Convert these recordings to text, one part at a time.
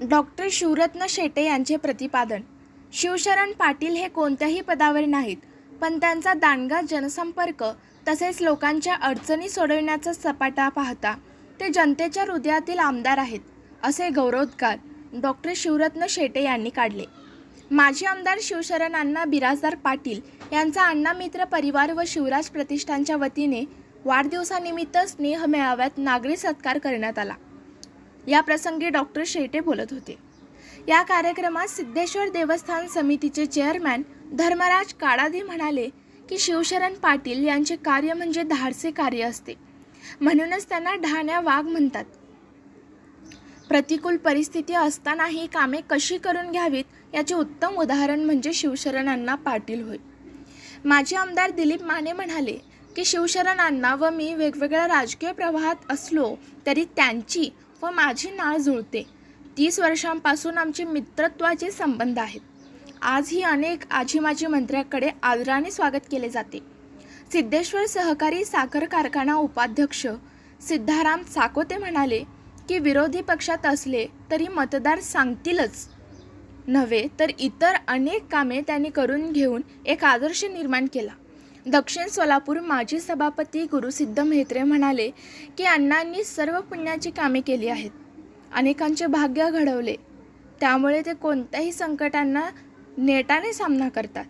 Doctor Shivratna Shete यांचे प्रतिपादन. शिवशरण पाटील हे कोणत्याही पदावर नाहीत पण त्यांचा दांडगा जनसंपर्क तसेच लोकांच्या अडचणी सोडविण्याचा सपाटा पाहता ते जनतेच्या हृदयातील आमदार आहेत असे गौरवोद्गार डॉक्टर शिवरत्न शेटे यांनी काढले. माजी आमदार शिवशरण अण्णा बिराजदार पाटील यांचा अण्णा मित्र परिवार व शिवराज प्रतिष्ठानच्या वतीने वाढदिवसानिमित्त स्नेह मेळाव्यात नागरी सत्कार करण्यात आला. या प्रसंगी डॉक्टर शेटे बोलत होते. या कार्यक्रमात सिद्धेश्वर देवस्थान समितीचे चेअरमॅन धर्मराज काडादी म्हणाले की शिवशरण पाटील यांचे कार्य म्हणजे धाडसे कार्य असते. म्हणूनच त्यांना ढाण्या वाघ म्हणतात. प्रतिकूल परिस्थिती असतानाही कामे कशी करून घ्यावीत याचे उत्तम उदाहरण म्हणजे शिवशरणांना पाटील होय. माजी आमदार दिलीप माने म्हणाले की शिवशरणांना व मी वेगवेगळ्या राजकीय प्रवाहात असलो तरी त्यांची व माझी नाळ जुळते. तीस वर्षांपासून आमचे मित्रत्वाचे संबंध आहेत. आजही अनेक आजी माजी मंत्र्याकडे आदराने स्वागत केले जाते. सिद्धेश्वर सहकारी साखर कारखाना उपाध्यक्ष सिद्धाराम साकोते म्हणाले की विरोधी पक्षात असले तरी मतदार सांगतीलच. नव्हे तर इतर अनेक कामे त्यांनी करून घेऊन एक आदर्श निर्माण केला. दक्षिण सोलापूर माजी सभापती गुरुसिद्ध म्हेत्रे म्हणाले की अण्णांनी सर्व पुण्याची कामे केली आहेत. अनेकांचे भाग्य घडवले. त्यामुळे ते कोणत्याही संकटांना नेटाने सामना करतात.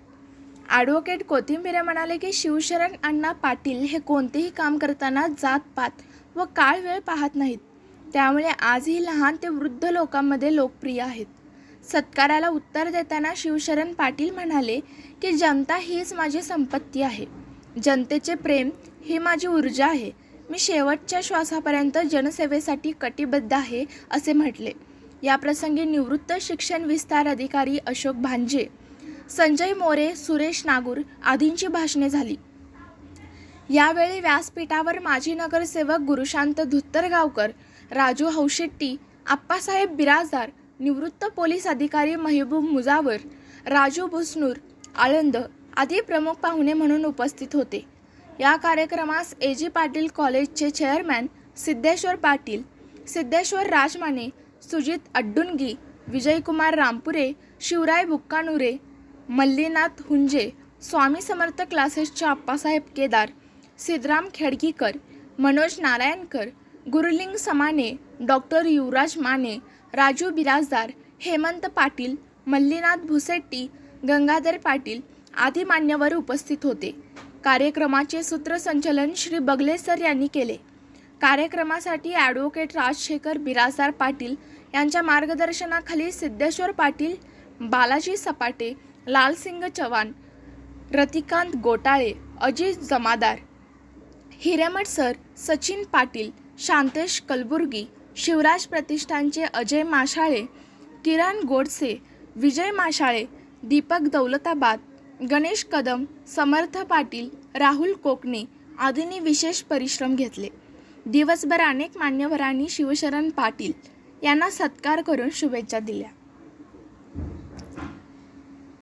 ॲडव्होकेट कोथिंबिरे म्हणाले की शिवशरण अण्णा पाटील हे कोणतेही काम करताना जातपात व काळ वेळ पाहत नाहीत. त्यामुळे आजही लहान ते वृद्ध लोकांमध्ये लोकप्रिय आहेत. सत्काराला उत्तर देताना शिवशरण पाटील म्हणाले की जनता हीच माझी संपत्ती आहे. जनतेचे प्रेम ही माझी ऊर्जा आहे. मी शेवटच्या श्वासापर्यंत जनसेवेसाठी कटिबद्ध आहे असे म्हटले. याप्रसंगी निवृत्त शिक्षण विस्तार अधिकारी अशोक भांजे संजय मोरे सुरेश नागूर आदींची भाषणे झाली. यावेळी व्यासपीठावर माजी नगरसेवक गुरुशांत धुत्तरगावकर राजू हौशेट्टी आप्पासाहेब बिराजदार निवृत्त पोलीस अधिकारी महबूब मुजावर राजू भुसनूर आळंद आदी प्रमुख पाहुणे म्हणून उपस्थित होते. या कार्यक्रमास ए. जी. पाटील कॉलेजचे चेअरमॅन सिद्धेश्वर पाटील सिद्धेश्वर राजमाने सुजित अड्डुनगी विजयकुमार रामपुरे शिवराय बुक्कानुरे मल्लीनाथ हुंजे स्वामी समर्थ क्लासेसचे आप्पासाहेब केदार सिद्धराम खेडगीकर मनोज नारायणकर गुरुलिंग समाने डॉक्टर युवराज माने राजू बिराजदार हेमंत पाटील मल्लीनाथ भुसेट्टी गंगाधर पाटील आदी मान्यवर उपस्थित होते. कार्यक्रमाचे सूत्रसंचलन श्री बगले सर यांनी केले. कार्यक्रमासाठी ॲडव्होकेट राजशेखर बिराजदार पाटील यांच्या मार्गदर्शनाखाली सिद्धेश्वर पाटील बालाजी सपाटे लालसिंग चव्हाण रतिकांत गोटाळे अजित जमादार हिरेमठ सर सचिन पाटील शांतेश कलबुर्गी शिवराज प्रतिष्ठानचे अजय माशाळे किरण गोडसे विजय माशाळे दीपक दौलताबाद गणेश कदम समर्थ पाटील राहुल कोकणे आदींनी विशेष परिश्रम घेतले. दिवसभर अनेक मान्यवरांनी शिवशरण पाटील यांना सत्कार करून शुभेच्छा दिल्या.